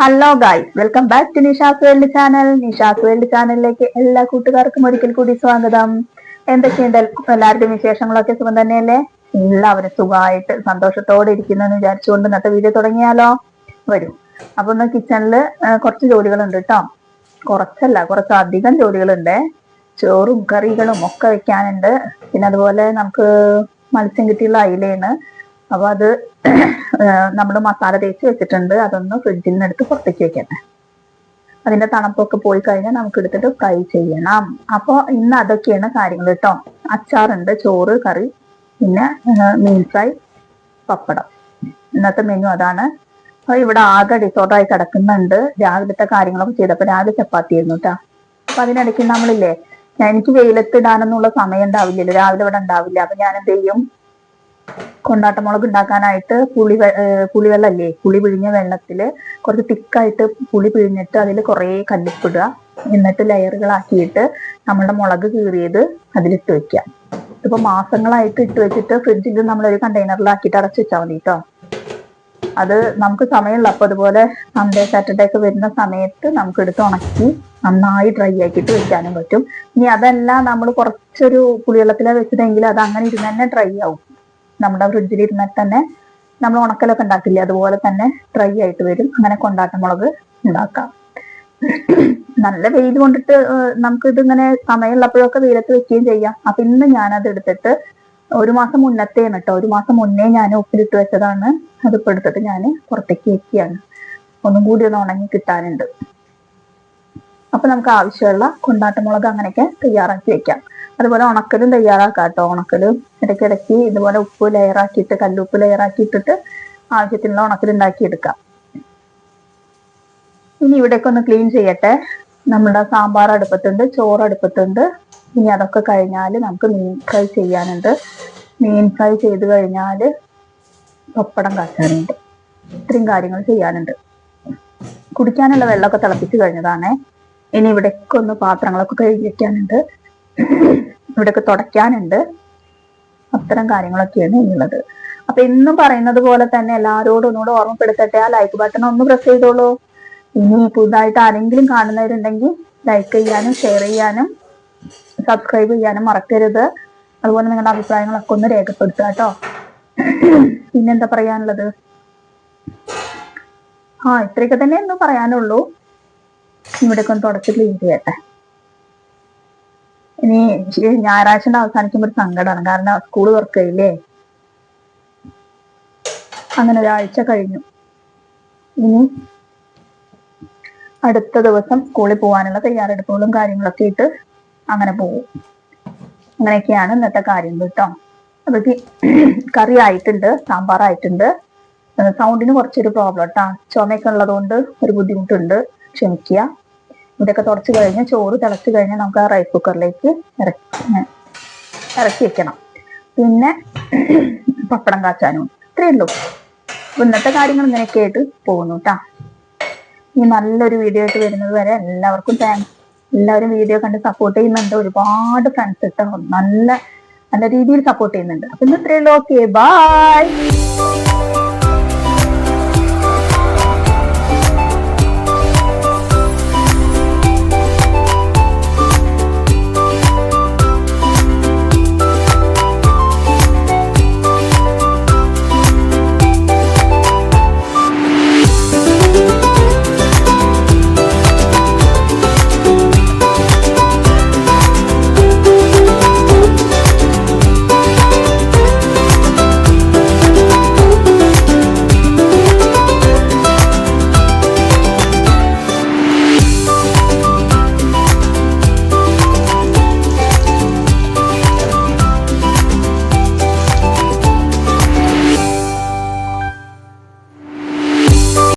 Hello guys welcome back to Nisha's world channel Nisha's world ചാനലിലേക്ക് എല്ലാ കൂട്ടുകാർക്കും ഒരിക്കൽ കൂടി സ്വാഗതം. എന്തൊക്കെയുണ്ട് എല്ലാവരുടെയും വിശേഷങ്ങളൊക്കെ സുഖം തന്നെയല്ലേ? എല്ലാവരും സുഖമായിട്ട് സന്തോഷത്തോടെ ഇരിക്കുന്നു എന്ന് വിചാരിച്ചുകൊണ്ട് ഇന്നത്തെ വീഡിയോ തുടങ്ങിയാലോ? വരും. അപ്പൊ ഒന്ന് കിച്ചണിൽ കുറച്ച് ജോലികളുണ്ട് കേട്ടോ. കുറച്ചല്ല കുറച്ചധികം ജോലികളുണ്ട്. ചോറും കറികളും ഒക്കെ വെക്കാനുണ്ട്. പിന്നെ അതുപോലെ നമുക്ക് മത്സ്യം കിട്ടിയുള്ള അയിലയാണ്. അപ്പൊ അത് നമ്മൾ മസാല തേച്ച് വെച്ചിട്ടുണ്ട്. അതൊന്ന് ഫ്രിഡ്ജിൽ നിന്ന് എടുത്ത് പുറത്തേക്ക് വെക്കട്ടെ. അതിന്റെ തണുപ്പൊക്കെ പോയി കഴിഞ്ഞാൽ നമുക്ക് എടുത്തിട്ട് ഫ്രൈ ചെയ്യണം. അപ്പൊ ഇന്ന് അതൊക്കെയാണ് കാര്യങ്ങൾ കേട്ടോ അച്ചാറുണ്ട് ചോറ് കറി പിന്നെ മീൻ ഫ്രൈ പപ്പടം. ഇന്നത്തെ മെനു അതാണ്. അപ്പൊ ഇവിടെ ആകെ ഡിസോർഡറായി കിടക്കുന്നുണ്ട്. രാവിലത്തെ കാര്യങ്ങളൊക്കെ ചെയ്തപ്പോ രാവിലെ ചപ്പാത്തി ആയിരുന്നു കേട്ടോ അപ്പൊ അതിനിടയ്ക്ക് നമ്മളില്ലേ എനിക്ക് വെയിലത്ത് ഇടാനൊന്നുള്ള സമയം ഉണ്ടാവില്ലല്ലോ. രാവിലെ ഇവിടെ ഉണ്ടാവില്ല. അപ്പൊ ഞാൻ എന്ത് ചെയ്യും കൊണ്ടാട്ടമുളക് ഉണ്ടാക്കാനായിട്ട് പുളി പുളിവെള്ളം അല്ലേ പുളി പിഴിഞ്ഞ വെള്ളത്തിൽ കുറച്ച് തിക്കായിട്ട് പുളി പിഴിഞ്ഞിട്ട് അതിൽ കുറേ കല്ലുപ്പിടുക. എന്നിട്ട് ലെയറുകളാക്കിയിട്ട് നമ്മളുടെ മുളക് കീറിയത് അതിലിട്ട് വെക്കുക. ഇപ്പൊ മാസങ്ങളായിട്ട് ഇട്ട് വെച്ചിട്ട് ഫ്രിഡ്ജിൽ നമ്മളൊരു കണ്ടെയ്നറിലാക്കിയിട്ട് അടച്ചു വെച്ചാൽ മതി കേട്ടോ അത് നമുക്ക് സമയമുള്ള അപ്പൊ അതുപോലെ സൺഡേ സാറ്റർഡേ ഒക്കെ വരുന്ന സമയത്ത് നമുക്ക് എടുത്ത് ഉണക്കി നന്നായി ഡ്രൈ ആക്കിയിട്ട് വെക്കാനും പറ്റും. ഇനി അതല്ല നമ്മൾ കുറച്ചൊരു പുളിവെള്ളത്തിലാണ് വെച്ചതെങ്കിൽ അത് അങ്ങനെ ഇരുന്ന് തന്നെ ഡ്രൈ ആവും. നമ്മുടെ ഫ്രിഡ്ജിൽ ഇരുന്നാൽ തന്നെ നമ്മൾ ഉണക്കലൊക്കെ ഉണ്ടാക്കില്ലേ? അതുപോലെ തന്നെ ഡ്രൈ ആയിട്ട് വരും. അങ്ങനെ കൊണ്ടാട്ടമുളക് ഉണ്ടാക്കാം. നല്ല വെയിൽ കൊണ്ടിട്ട് നമുക്ക് ഇതിങ്ങനെ സമയമുള്ളപ്പോഴൊക്കെ വെയിലത്ത് വെക്കുകയും ചെയ്യാം. അപ്പൊ ഇന്ന് ഞാനത് എടുത്തിട്ട് ഒരു മാസം മുന്നത്തെയാണ് കേട്ടോ. ഒരു മാസം മുന്നേ ഞാൻ ഉപ്പിലിട്ട് വെച്ചതാണ്. അതിപ്പോ എടുത്തിട്ട് ഞാൻ പുറത്തേക്ക് വെക്കുകയാണ്. ഒന്നും കൂടി ഒന്ന് ഉണങ്ങി കിട്ടാനുണ്ട്. അപ്പൊ നമുക്ക് ആവശ്യമുള്ള കൊണ്ടാട്ടമുളക് അങ്ങനെയൊക്കെ തയ്യാറാക്കി വെക്കാം. അതുപോലെ ഉണക്കലും തയ്യാറാക്കാം കേട്ടോ ഉണക്കലും ഇടയ്ക്കിടയ്ക്ക് ഇതുപോലെ ഉപ്പ് ലെയറാക്കിയിട്ട് കല്ലുപ്പ് ലെയറാക്കി ഇട്ടിട്ട് ആവശ്യത്തിനുള്ള ഉണക്കൽ ഉണ്ടാക്കി എടുക്കാം ഇനി ഇവിടേക്ക് ഒന്ന് ക്ലീൻ ചെയ്യട്ടെ. നമ്മുടെ സാമ്പാർ അടുപ്പത്തുണ്ട് ചോറ് അടുപ്പത്തുണ്ട്. ഇനി അതൊക്കെ കഴിഞ്ഞാൽ നമുക്ക് മീൻ ഫ്രൈ ചെയ്യാനുണ്ട്. മീൻ ഫ്രൈ ചെയ്ത് കഴിഞ്ഞാൽ പപ്പടം കാച്ചാനുണ്ട്. ഇത്രയും കാര്യങ്ങൾ ചെയ്യാനുണ്ട്. കുടിക്കാനുള്ള വെള്ളമൊക്കെ തിളപ്പിച്ച് കഴിഞ്ഞതാണേ. ഇനി ഇവിടേക്കൊന്ന് പാത്രങ്ങളൊക്കെ കഴുകി വെക്കാനുണ്ട്. ഇവിടെയൊക്കെ തുടയ്ക്കാനുണ്ട്. അത്തരം കാര്യങ്ങളൊക്കെയാണ് ഇനിയുള്ളത് അപ്പൊ എന്നും പറയുന്നത് പോലെ തന്നെ എല്ലാവരോടും ഒന്നുകൂടെ ഓർമ്മപ്പെടുത്തട്ടെ ആ ലൈക്ക് ബട്ടൺ ഒന്ന് പ്രസ് ചെയ്തോളൂ. ഇനി പുതുതായിട്ട് ആരെങ്കിലും കാണുന്നവരുണ്ടെങ്കിൽ ലൈക്ക് ചെയ്യാനും ഷെയർ ചെയ്യാനും സബ്സ്ക്രൈബ് ചെയ്യാനും മറക്കരുത്. അതുപോലെ നിങ്ങളുടെ അഭിപ്രായങ്ങളൊക്കെ ഒന്ന് രേഖപ്പെടുത്തുക കേട്ടോ. പിന്നെന്താ പറയാനുള്ളത്? ആ ഇത്രയൊക്കെ തന്നെ ഒന്ന് പറയാനുള്ളൂ. ഇവിടെയൊക്കെ ഒന്ന് തുടച്ച് ക്ലീൻ ചെയ്യട്ടെ. ഇനി ഞായറാഴ്ച അവസാനിക്കുമ്പോൾ ഒരു സങ്കടമാണ് കാരണം സ്കൂൾ തുറക്കയില്ലേ അങ്ങനെ ഒരാഴ്ച കഴിഞ്ഞു. ഇനി അടുത്ത ദിവസം സ്കൂളിൽ പോകാനുള്ള തയ്യാറെടുപ്പുകളും കാര്യങ്ങളൊക്കെ ഇട്ട് അങ്ങനെ പോകും അങ്ങനെയൊക്കെയാണ് ഇന്നത്തെ കാര്യങ്ങൾ കേട്ടോ അപ്പൊ കറി ആയിട്ടുണ്ട് സാമ്പാർ ആയിട്ടുണ്ട്. സൗണ്ടിന് കുറച്ചൊരു പ്രോബ്ലം കേട്ടോ ചുമയൊക്കെ ഉള്ളതുകൊണ്ട് ഒരു ബുദ്ധിമുട്ടുണ്ട്. ക്ഷമിക്കുക ഇതൊക്കെ തുടച്ചു കഴിഞ്ഞ് ചോറ് തിളച്ച് കഴിഞ്ഞ് നമുക്ക് ആ റൈസ് കുക്കറിലേക്ക് ഇറക്കി ഇറക്കി വെക്കണം. പിന്നെ പപ്പടം കാച്ചാനും. ഇത്രയേ ഉള്ളൂ. ഇന്നത്തെ കാര്യങ്ങൾ ഇങ്ങനെയൊക്കെ ആയിട്ട് പോകുന്നു കേട്ടാ ഈ നല്ലൊരു വീഡിയോ ആയിട്ട് വരുന്നത് വരെ എല്ലാവർക്കും താങ്ക്സ് എല്ലാവരും വീഡിയോ കണ്ട് സപ്പോർട്ട് ചെയ്യുന്നുണ്ട്. ഒരുപാട് ഫ്രണ്ട്സ് ഇട്ടോ നല്ല നല്ല രീതിയിൽ സപ്പോർട്ട് ചെയ്യുന്നുണ്ട്. അപ്പൊ ഇന്ന് ഇത്രയേ ഉള്ളൂ. Okay bye